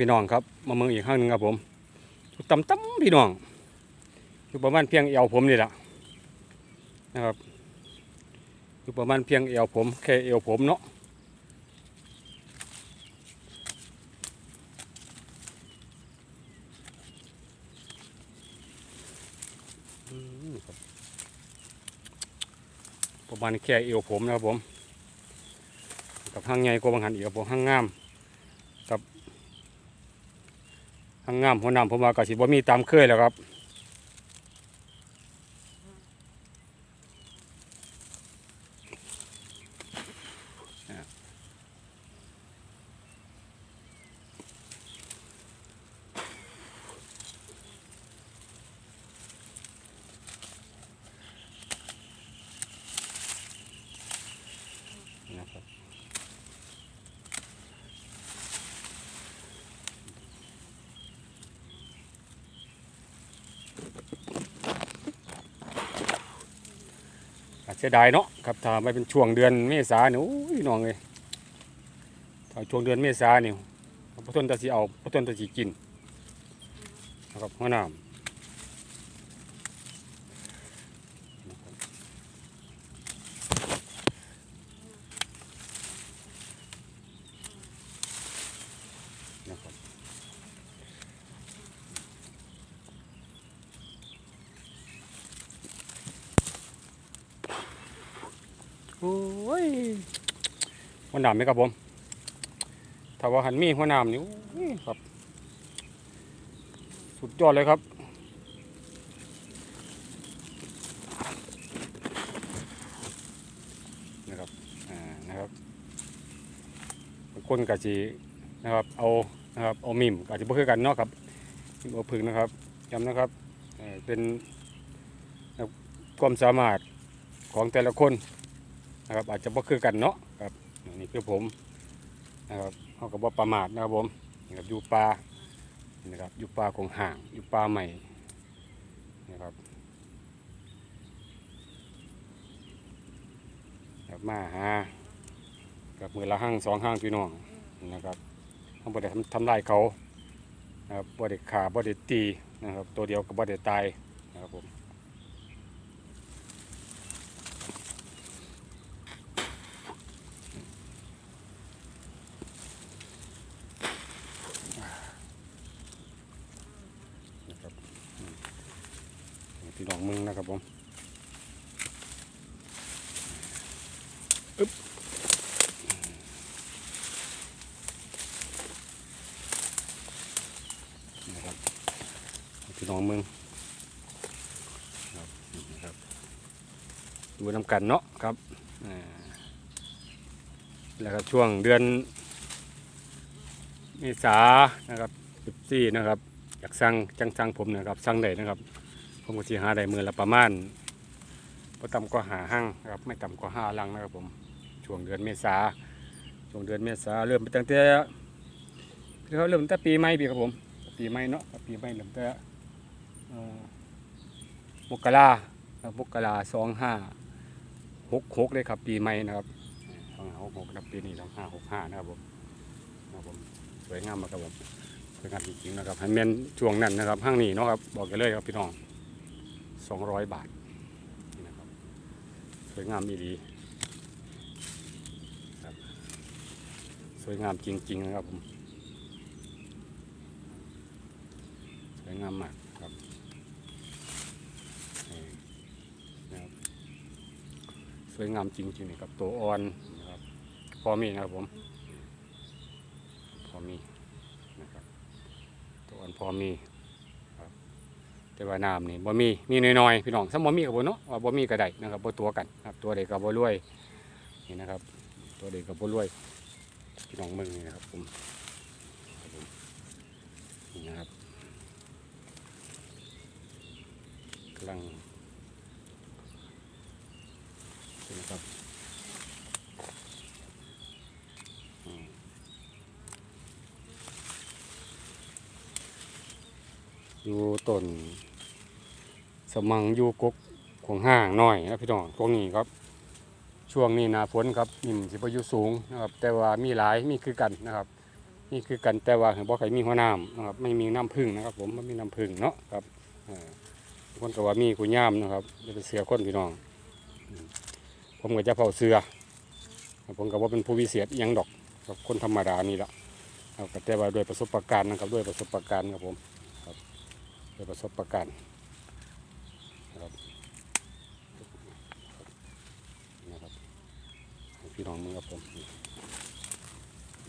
พี่น้องครับ มาเมืองอีกครั้งหนึ่งครับผมอยู่ต่ำต่ำพี่น้องอยู่ประมาณเพียงเอวผมนี่แหละนะครับอยู่ประมาณเพียงเอวผมแค่เอวผมเนาะประมาณแค่เอวผมนะครับผม กับห้างใหญ่กว่าบางหันอีกครับผมห้างงาม ห้า งงามหัวน้ำผมมากระสิบ่มีตามเคยแล้วครับ อาจเสียดายเนาะครับถ้าไม่เป็นช่วงเดือนเมษาเนี่ยโอ้ยน้องเลยถ้าช่วงเดือนเมษาเนี่ยพระต้นตะสีเอาพระต้นตะสีกินนะครับหัวหน้ำนะครับโอ้ย หัวหน้ำไหมครับผมถ้าว่าหันมีหัวหน้ำนี่ครับ สุดยอดเลยครับนะครับอ่านะครับคนกะจีนะครับเอานะครับเอามิมกะจีบ่คือกันเนาะครับมิมเอาพึ่งนะครับย้ำนะครับเป็นความสามารถของแต่ละคนนะครับอาจจะบ่คือกันเนาะ นี่คือผมนะครับเขาก็บ่ประมาทนะครับผมนะครับอยู่ป่านะครับอยู่ป่าของห่างอยู่ป่าใหม่นะครับครับมาหากับมือละห้างสองห้างพี่น้องนะครับเขาบ่ได้ทำทำลายเขานะครับบ่ได้ขาบ่ได้ตีนะครับตัวเดียวก็บ่ได้ตายนะครับผมนะครับอืม พี่น้องมึงนะครับผมอึ๊บนะครับพี่น้องมึงครับนะครับดูน้ำกันเนาะครับแล้วก็ช่วงเดือนเมษานะครับ14นะครับ อยากสั่งจังสั่งผมนะครับสั่งได้นะครับ ผมก็สิหาได้มือละประมาณบ่ต่ำกว่าหาห้างนะครับไม่ต่ำกว่าห้าลังนะครับผมช่วงเดือนเมษาช่วงเดือนเมษาเริ่มไปตั้งแต่คือเขาเริ่มตั้งแต่ปีใหม่ปีครับผมปีใหม่เนาะปีใหม่เริ่มแต่เอ่มกราครับมกราสองห้าหกหกเลยครับ ปีใหม่นะครับสองห้าหกหกนะปีนี้สองห้าหกห้านะครับผมนะครับผมสวยงามมากครับผมเป็นงานจริงๆนะครับให้เมนช่วงนั้นนะครับห้างนี้เนาะครับบอกกันเลยครับพี่น้อง สองร้อยบาทนะครับสวยงามอีดีครับสวยงามจริง ๆ นะครับผมสวยงามมากครับนะครับสวยงามจริงๆนะครับตัวอ่อนนะครับพอมีนะครับผมพอมีนะครับตัวอ่อนพอมี แต่ว่าน้ำนี่บ่มีมีน้อยๆพี่น้องซ้ำบ่มีกับบ่เนาะว่าบ่มีก็ได้นะครับบ่ตัวกันครับตัวเด็กกับบ่รวยนี่นะครับ ตัวเด็กกับบ่รวยพี่น้องมึงนี่นะครับผมครับผมนี่นะครับกำลังนี่นะครับ อยู่ต้นสมังอยู่กกของห้างหน่อยนะพี่น้องช่วงนี้ครับ ช่วงนี้นาฝนครับนิ่มสิบอยู่สูงนะครับ แต่ว่ามีหลายมีคือกันนะครับนี่คือกันแต่ว่าเห็นบ่ใครมีหัวน้ำนะครับไม่มีน้ำพึ่งนะครับ ผมไม่มีน้ำพึ่งเนาะครับคนก็ว่ามีกุย่ามนะครับจะเป็นเสือคนพี่น้อง ผมก็จะเผาเสือผมก็ว่าเป็นผู้วิเศษยังดอกครับคนธรรมดานี่แหละครับแต่ว่าด้วยประสบการณ์นะครับด้วยประสบการณ์ครับผม ครับด้วยประสบการนะครับนะครับพี่น้องมึงครับผม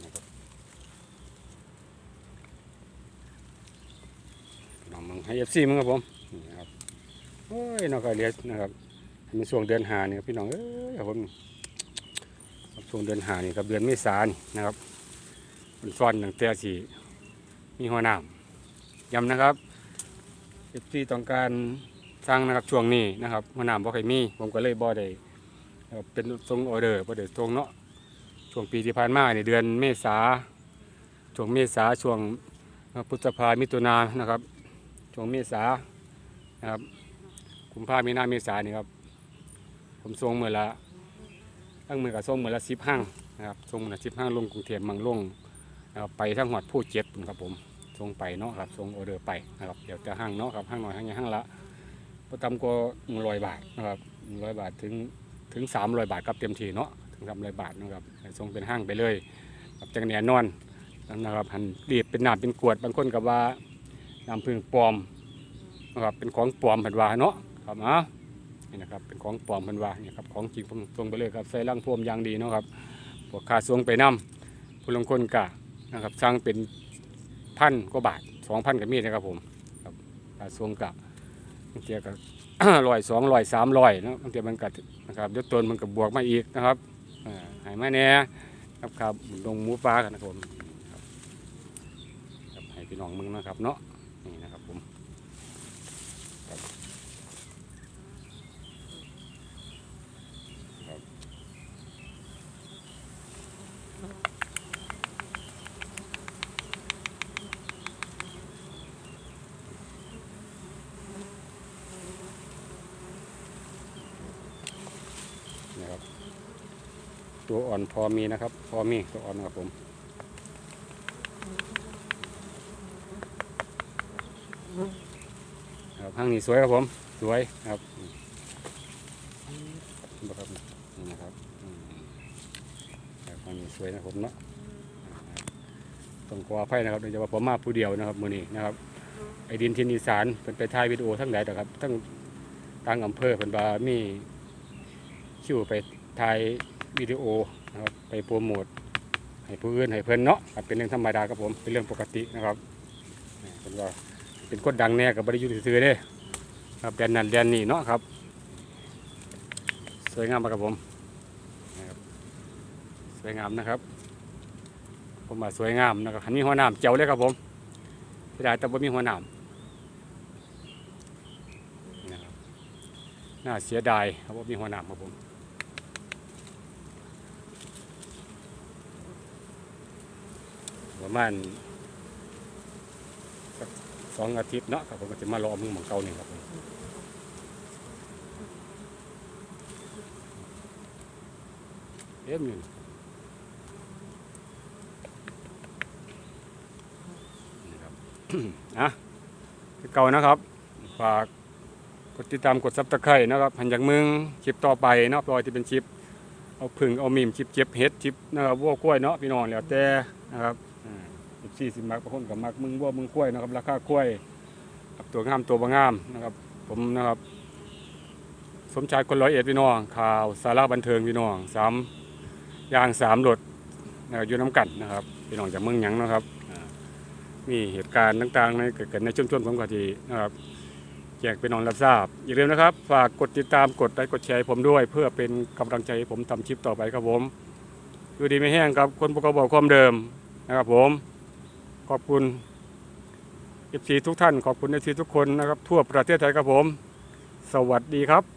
นะครับน้องมึงให้เอฟซีมึงครับผมนี่นะครับโอ้ยน้องก็เลียนะครับให้มันช่วงเดือนหานี่ครับพี่น้องเอ้ยครับผมช่วงเดือนหานี่ครับเดือนเมษานี่นะครับมันซ้อนตั้งแต่สีมีหัวหน้ำย้ำนะครับ อฟซีต้องการสร้างนะครับช่วงนี้นะครับหัวหน้ำบ่เคยมี ผมก็เลยบ่ได้เป็นทรงออเดอร์บ่ได้ทรงเนาะช่วงปีที่ผ่านมาในเดือนเมษาช่วงเมษาช่วงพฤษภามิถุนานะครับช่วงเมษานะครับกุมภามีนาเมษานี่ครับผมส่งเมือละตั้งมือกับส่งมือละสิบห้างนะครับส่งเมือละสิบห้างลงกรุงเทพมังลงไปทั้งหอดผู้เจ็บครับผม ส่งไปเนาะครับส่งออเดอร์ไปนะครับเดี๋ยวจะห้างเนาะครับห้างหน่อยห้างใหญ่ห้างละประจำก็หนึ่งร้อยบาทนะครับหนึ่งร้อยบาทถึงถึงสามร้อยบาทครับเต็มทีเนาะถึงสามร้อยบาทนะครับส่งเป็นห้างไปเลยครับจังแน่นอนนะครับหันรีบเป็นหน้ำเป็นกวดบางคนกับว่าน้ำพึ่งปลอมนะครับเป็นของปลอมเพันวาเนาะครับอะนี่นะครับเป็นของปลอมเพันวาเนี่ยครับของจริงผมส่งไปเลยครับใส่ร่างพวมยางดีเนาะครับพวกค่าส่งไปนํผู้ลงคนกะนะครับสร้างเป็น พันกว่าบาทสองพันกับมีดนะครับผมครับค่าส่งกับางทีก็ลอยสองลอยสามลอยนะบางทีมันกันะครับเดี๋ยวตัวมันกับบวกมาอีกนะครับหายไหายมาแน่ครับครับลงหมูปลากันนะครับผมครับครับให้พี่น้องมึงนะครับเนาะ นี่นะครับผมครับครับนะครับ ตัวอ่อนพอมีนะครับ พอมีตัวอ่อนครับผมครับห้างนี้สวยครับผม สวยครับนี่ครับนี่นะครับห้างนี้สวยนะผมเนาะต้องขออภัยนะครับโดยเฉพาะผมมาผู้เดียวนะครับมือนี้นะครับไอ้ดินทินอีสานเป็นไปถ่ายวิดีโอทั้งหลายนะครับทั้งต่างอำเภอเป็นบามีคิวไปถ่าย วิดีโอนะครับไปโปรโมทให้ผู้อื่นให้เพื่อนเนาะเป็นเรื่องธรรมดาครับผมเป็นเรื่องปกตินะครับเป็นว่าเป็นคนดังแน่กับบริยุทธ์ซื้อๆเด้ครับแดนนั้นแดนนี้เนาะครับ สวยงามมากครับผมสวยงามนะครับ ผมว่าสวยงามนะครับมีหัวหนามเจ๋วเลยครับผมไม่ได้แต่ว่ามีหัวหนามน่าเสียดายครับว่ามีหัวหนามครับผม ประมาณสองอาทิตย์เนาะครับผมก็จะมารอมึงหมองเก่านี่ครับผมเอ็มอยู่นี่ครับอะคือเก่านะครับ ฝากกดติดตามกดซับตะไคร่นะครับหันจากมึงคลิปต่อไปเนาะปล่อยที่เป็นคลิปเอาผึ่งเอามิมคลิปเจ็บเฮ็ดคลิปนะครับวัวกล้วยเนาะพี่น้องแล้วแต่นะครับ สี่สิบมักบางคนกับมักมึงว่ามึงกล้วยนะครับราคากล้วยกับตัวงามตัวบางงามนะครับ ผมนะครับ สมชายคนร้อยเอ็ดพี่น้อง ข่าวสาระบันเทิงพี่น้องสามยางสามรถนะครับอยู่น้ำกันนะครับพี่น้องจากเมืองหยังนะครับมีเหตุการณ์ต่างๆในเกิดขึ้นในชุมชนผมก็ทีนะครับแจกพี่น้องรับทราบ อย่าลืมนะครับ ฝากกดติดตามกดไลค์กดแชร์ผมด้วย เพื่อเป็นกำลังใจให้ผมทำคลิปต่อไปครับผมอยู่ดีไม่แห้งครับ คนปกบอกความเดิมนะครับผม ขอบคุณเอฟซีทุกท่าน ขอบคุณเอฟซีทุกคนนะครับ ทั่วประเทศไทยครับผม สวัสดีครับ